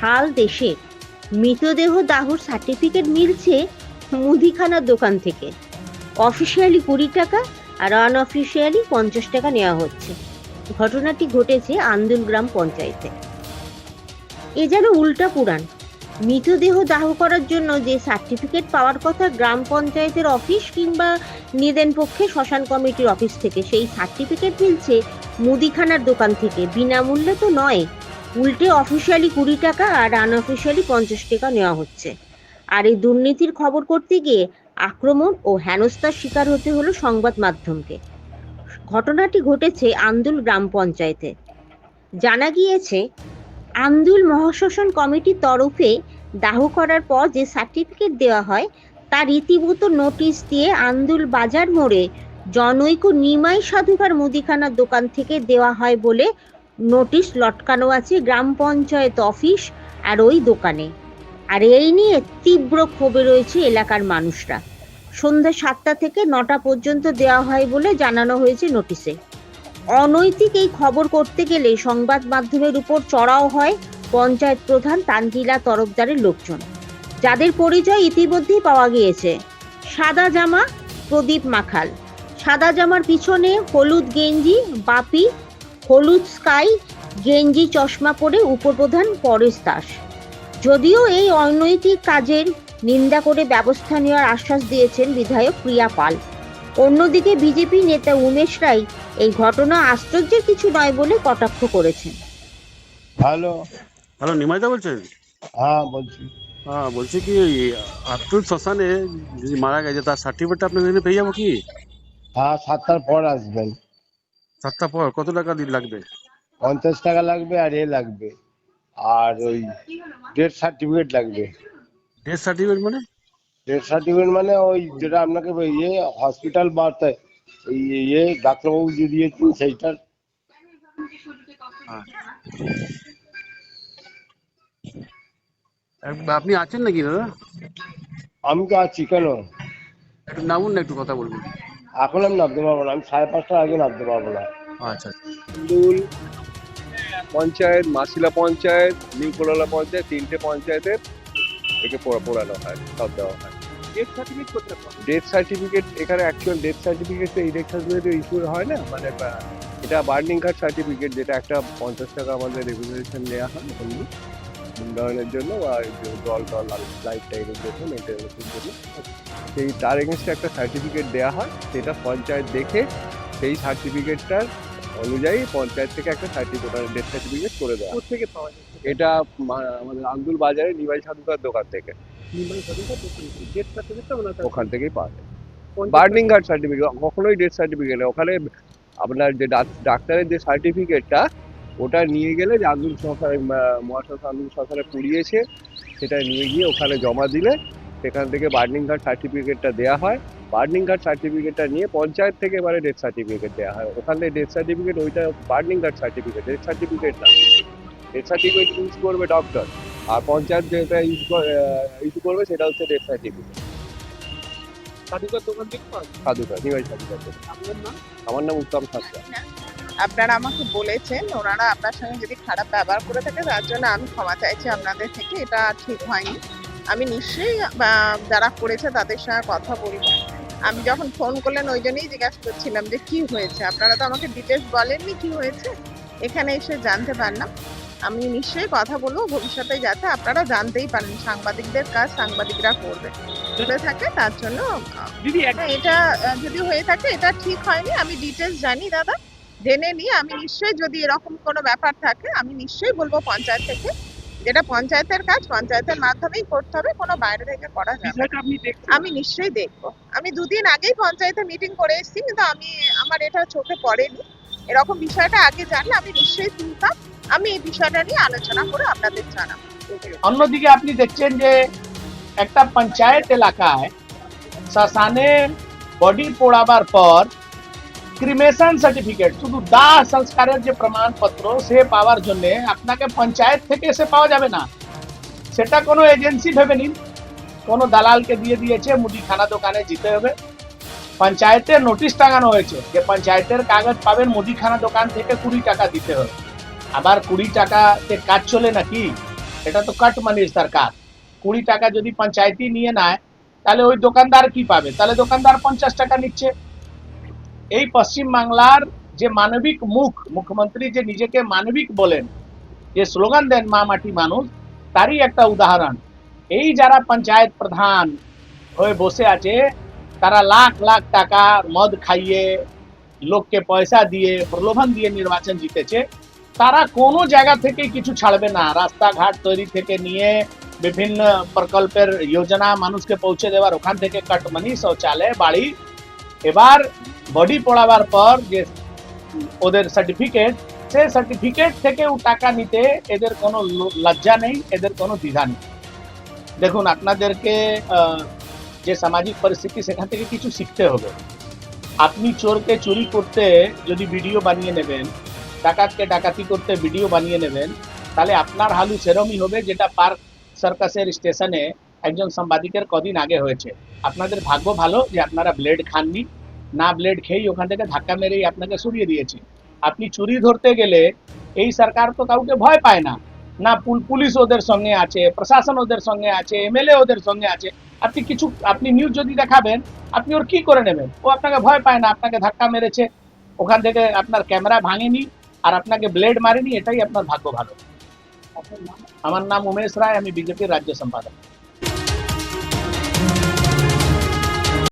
হাল দেশে। মৃতদেহ দাহর সার্টিফিকেট মিলছে মুদিখানার দোকান থেকে। অফিসিয়ালি কুড়ি টাকা আর আনঅফিসিয়ালি পঞ্চাশ টাকা নেওয়া হচ্ছে। ঘটনাটি ঘটেছে আন্দুল গ্রাম পঞ্চায়েতে। এ যেন উল্টা পুরাণ। মৃতদেহ দাহ করার জন্য যে সার্টিফিকেট পাওয়ার কথা গ্রাম পঞ্চায়েতের অফিস কিংবা নিদেন পক্ষে শ্মশান কমিটির অফিস থেকে, সেই সার্টিফিকেট মিলছে মুদিখানার দোকান থেকে। বিনামূল্যে তো নয়। উল্টে অফিসিয়ালি কুড়ি টাকা আর আনঅফিসিয়ালি পঞ্চাশ টাকা নেওয়া হচ্ছে। আর এই দুর্নীতির খবর করতে গিয়ে আক্রমণ ও হেনস্থার শিকার হতে হলো সংবাদ মাধ্যমকে। ঘটনাটি ঘটেছে আন্দুল গ্রাম পঞ্চায়েতে। জানা গিয়েছে, আন্দুল মহাশাসন কমিটির তরফে দাহ করার পর যে সার্টিফিকেট দেওয়া হয় তার রীতিমতো নোটিশ দিয়ে আন্দুল বাজার মোড়ে জনৈক নিমাই সাধুকার মুদিখানার দোকান থেকে দেওয়া হয় বলে নোটিশ লটকানো আছে গ্রাম পঞ্চায়েত অফিস আর ওই দোকানে। আর এই নিয়ে তীব্র ক্ষোভে রয়েছে এলাকার মানুষরা। সন্ধ্যা সাতটা থেকে নটা পর্যন্ত দেওয়া হয় বলে জানানো হয়েছে নোটিশে। অনৈতিক এই খবর করতে গেলে সংবাদ মাধ্যমের উপর চড়াও হয় পঞ্চায়েত প্রধান তানজিলা তরফদারের লোকজন। যাদের পরিচয় ইতিমধ্যেই পাওয়া গিয়েছে। সাদা জামা প্রদীপ মাখাল। সাদা জামার পিছনে হলুদ গেঞ্জি, বাপি হলুদ স্কাই গেঞ্জি চশমা পরে উপপ্রধান পরেশ দাস। যদিও এই অনৈতিক কাজের নিন্দা করে ব্যবস্থা নেওয়ার আশ্বাস দিয়েছেন বিধায়ক প্রিয়া পাল। অন্যদিকে বিজেপি নেতা উমেশ রায় এই ঘটনা আশ্চর্যের কিছু নয় বলে কটাক্ষ করেছেন। হ্যালো। হ্যালো নিমাইদা বলছেন? হ্যাঁ বলছি। হ্যাঁ বলছি কি ওই আব্দুল শ্মশানে যিনি মারা গেছে তার সার্টিফিকেটটা আপনার পেয়ে যাব কি? হ্যাঁ সাতটার পর আসবেন। সাতটা পর কত টাকা দিন লাগবে? পঞ্চাশ টাকা লাগবে আর এ লাগবে। আর ওই ডেথ সার্টিফিকেট লাগবে। ডেথ সার্টিফিকেট মানে? ডেথ সার্টিফিকেট মানে ওই যেটা আপনাকে ইয়ে হসপিটাল এই ইয়ে ডাক্তারবাবু যে দিয়েছেন সেইটার। হ্যাঁ। আপনি আছেন নাকি দাদা? আমি তো আছি কেন? একটু নামুন না একটু কথা বলবেন এখন আমি নামতে পারব না আমি সাড়ে পাঁচটার আগে নামতে পারব না। আচ্ছা আচ্ছা। পঞ্চায়েত মাসিলা পঞ্চায়েত নিউ কোলালা পঞ্চায়েত তিনটে পঞ্চায়েতের একে পোড়া- পোড়ানো হয় সব দেওয়া হয়। ডেথ সার্টিফিকেট এখানে অ্যাকচুয়াল ডেথ সার্টিফিকেট তো ইলেকশন ইস্যু হয় না? মানে এটা বার্নিং কার্ড সার্টিফিকেট যেটা একটা পঞ্চাশ টাকা আমাদের রেগুলেশন নেওয়া হয় উন্নয়নের জন্য বা জল টল লাইট টাইমের জন্য মেনটেন্যান্সের জন্য। সেই তার এগেনস্টে একটা সার্টিফিকেট দেওয়া হয় সেটা পঞ্চায়েত দেখে সেই সার্টিফিকেটটার অনুযায়ী পঞ্চায়েত থেকে একটা সার্টিফিকেট ডেথ সার্টিফিকেট করে দেওয়া। থেকে পাওয়া যাচ্ছে এটা আমাদের আন্দুল বাজারে নিবাই সাধুকার দোকান থেকে। সার্টিফিকেটটা ওখান থেকেই পাওয়া যায়। বার্নিং কার্ড সার্টিফিকেট কখনোই ডেথ সার্টিফিকেট ওখানে আপনার যে ডাক- ডাক্তারের যে সার্টিফিকেটটা ওটা নিয়ে গেলে যে আন্দুল সরকার মহাশাস আন্দুল সরকারে পুড়িয়েছে সেটা নিয়ে গিয়ে ওখানে জমা দিলে সেখান থেকে বার্নিং কার্ড সার্টিফিকেটটা দেওয়া হয়। বার্নিং কার্ড সার্টিফিকেটটা নিয়ে পঞ্চায়েত থেকে এবারে ডেথ সার্টিফিকেট দেওয়া হয়। ওখানে ডেথ সার্টিফিকেট ওইটা burning card certificate death certificate না। ডেথ সার্টিফিকেট ইউজ করবে ডক্টর আর পঞ্চায়েত যেটা ইউজ ইস্যু করবে সেটা হচ্ছে ডেথ সার্টিফিকেট সাধুকার দোকান থেকে সাধুকার নিবাই সাধুকার থেকে। আপনার নাম? আমার নাম উত্তম সাতরা। আপনারা আমাকে বলেছেন ওনারা আপনার সঙ্গে যদি খারাপ ব্যবহার করে থাকে তার জন্য আমি ক্ষমা চাইছি আপনাদের থেকে এটা ঠিক হয়নি। আমি নিশ্চয়ই যারা করেছে তাদের সঙ্গে কথা বলব। আমি যখন ফোন করলেন ওই জন্যই জিজ্ঞাসা করছিলাম যে কি হয়েছে? আপনারা তো আমাকে ডিটেলস বলেননি কি হয়েছে? এখানে এসে জানতে পারলাম। আমি নিশ্চয়ই কথা বলব ভবিষ্যতে যাতে আপনারা জানতেই পারেন সাংবাদিকদের কাজ সাংবাদিকরা করবে। চলে থাকে তার জন্য হ্যাঁ, এটা যদি হয়ে থাকে এটা ঠিক হয়নি। আমি ডিটেলস জানি দাদা। জেনে নিয়ে আমি নিশ্চয়ই যদি এরকম কোনো ব্যাপার থাকে আমি নিশ্চয়ই বলব পঞ্চায়েত থেকে। যেটা পঞ্চায়েতের কাজ পঞ্চায়েতের মাধ্যমেই করতে হবে কোনো বাইরে থেকে করা যাবে আমি নিশ্চয়ই দেখব। আমি দুদিন আগেই পঞ্চায়েতে মিটিং করে এসেছি কিন্তু আমি আমার এটা চোখে পড়েনি। এরকম বিষয়টা আগে জানলে আমি নিশ্চয়ই তুলতাম আমি এই বিষয়টা নিয়ে আলোচনা করে আপনাদের জানাব। অন্যদিকে আপনি দেখছেন যে একটা পঞ্চায়েত এলাকায় শ্মশানে বডি পোড়াবার পর ক্রিমেশন সার্টিফিকেট শুধু দাহ সংস্কারের যে প্রমাণপত্র, সে পাওয়ার জন্য আপনাকে পঞ্চায়েত থেকে সে পাওয়া যাবে না। সেটা কোনো এজেন্সি ভেবে নিন। কোনো দালালকে দিয়ে দিয়েছে মুদিখানা দোকানে যেতে হবে। পঞ্চায়েতে নোটিশ টাঙানো হয়েছে যে পঞ্চায়েতের কাগজ পাবেন মুদিখানা দোকান থেকে কুড়ি টাকা দিতে হবে। আবার কুড়ি টাকাতে কাজ চলে নাকি? এটা তো কাট মানির সরকার। কুড়ি টাকা যদি পঞ্চায়েতি নিয়ে নেয়, তাহলে ওই দোকানদার কি পাবে? তাহলে দোকানদার পঞ্চাশ টাকা নিচ্ছে। এই পশ্চিম বাংলার যে মানবিক মুখ, মুখ্যমন্ত্রী যে নিজেকে মানবিক বলেন, যে স্লোগান দেন মা মাটি মানুষ, তারই একটা উদাহরণ। এই যারা পঞ্চায়েত প্রধান হয়ে বসে আছে, তারা লাখ লাখ টাকা মদ খাইয়ে, লোককে পয়সা দিয়ে, প্রলোভন দিয়ে নির্বাচন জিতেছে, তারা কোনো জায়গা থেকে কিছু ছাড়বে না। রাস্তাঘাট তৈরি থেকে নিয়ে বিভিন্ন প্রকল্পের যোজনা মানুষকে পৌঁছে দেওয়ার, ওখান থেকে কাটমানি, শৌচালয়, বাড়ি। এবার বডি পড়াবার পর যে ওদের সার্টিফিকেট সে সার্টিফিকেট থেকে ও টাকা নিতে এদের কোনো লজ্জা নেই, এদের কোনো দ্বিধা নেই। দেখুন, আপনাদেরকে যে সামাজিক পরিস্থিতি, সেখান থেকে কিছু শিখতে হবে। আপনি চোরকে চুরি করতে যদি ভিডিও বানিয়ে নেবেন, ডাকাতকে ডাকাতি করতে ভিডিও বানিয়ে নেবেন, তাহলে আপনার হালু সেরমই হবে যেটা পার্ক সার্কাসের স্টেশনে একজন সাংবাদিকের কদিন আগে হয়েছে। আপনাদের ভাগ্য ভালো যে আপনারা ব্লেড খাননি না ব্লেড খেয়েই ওখান থেকে ধাক্কা মেরেই আপনাকে সরিয়ে দিয়েছে। আপনি চুরি ধরতে গেলে এই সরকার তো কাউকে ভয় পায় না। না পুলিশ ওদের সঙ্গে আছে প্রশাসন ওদের সঙ্গে আছে এমএলএ ওদের সঙ্গে আছে। আপনি কিছু আপনি নিউজ যদি দেখাবেন আপনি ওর কি করে নেবেন? ও আপনাকে ভয় পায় না আপনাকে ধাক্কা মেরেছে। ওখান থেকে আপনার ক্যামেরা ভাঙেনি আর আপনাকে ব্লেড মারেনি এটাই আপনার ভাগ্য ভালো। আমার নাম উমেশ রায় আমি বিজেপির রাজ্য সম্পাদক।